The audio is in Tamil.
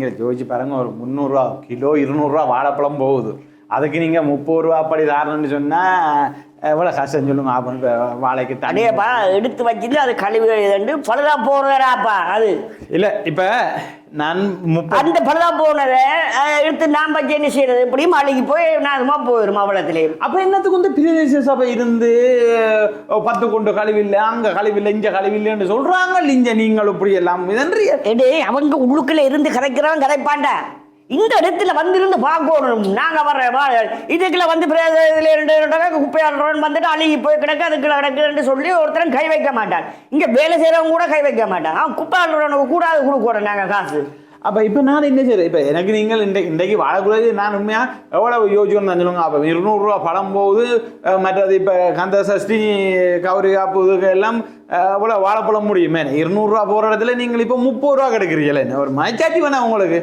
நீங்கள் யோசிச்சு பாருங்கள் ஒரு முந்நூறுரூவா கிலோ இருநூறுவா வாழைப்பழம் போகுது. அதுக்கு நீங்கள் முப்பது ரூபா அப்படி தாரணம்னு சொன்னால் எவ்வளோ கஷ்டம் சொல்லுங்க அப்போ இப்ப வாழைக்கு தண்ணி. அடையப்பா எடுத்து வச்சிருந்து அது கழுவி எழுதண்டு பழுதா போறதாப்பா அது. இல்லை இப்போ நான் அந்த பழுதா போனதை எடுத்து நான் வச்சு என்ன செய்யறது? இப்படியும் மழைக்கு போய் நாசமா போயிடும் அவ்வளோத்துலேயே அப்ப என்னத்துக்கு வந்து பிரதேச சபை இருந்து பத்து கொண்டு கழிவில்லை அங்க கழிவில்லை இங்க கழிவில்லைன்னு சொல்றாங்க இங்க நீங்கள் இப்படி எல்லாம். இதன்றிய எடு அவங்க உள்ளுக்குள்ள இருந்து கதைக்கிறவன் கதைப்பாண்டா. இந்த இடத்துல வந்திருந்து பார்க்கணும் நாங்கள் வர வா. இதுக்குள்ள வந்து இதில் இதுல ரெண்டு ரெண்டு குப்பையாடுறவன் வந்துட்டு அழுகி போய் கிடக்கு அதுக்குள்ள கிடக்குன்னு சொல்லி ஒருத்தரும் கை வைக்க மாட்டான் இங்கே வேலை செய்கிறவங்க கூட கை வைக்க மாட்டான் அவன் குப்பையாடுறவனுக்கு கூடாது கொடுக்கணும் நாங்கள் காசு. அப்போ இப்போ நான் என்ன செய்யறேன் இப்போ எனக்கு நீங்கள் இன்றைக்கு இன்றைக்கு வாழக்கூடாது. நான் உண்மையாக எவ்வளோ யோசிக்கணும் சொல்லுங்க. அப்போ இருநூறுரூவா பழம் போகுது. மற்றது இப்போ கந்த சஷ்டி கௌரி காப்பு எல்லாம் அஹ், வாழைப்பழம் முடியுமே. இருநூறுவா போகிற இடத்துல நீங்கள் இப்போ முப்பது ரூபா கிடைக்கிறீங்களே. ஒரு மயச்சாட்டி வேணா உங்களுக்கு.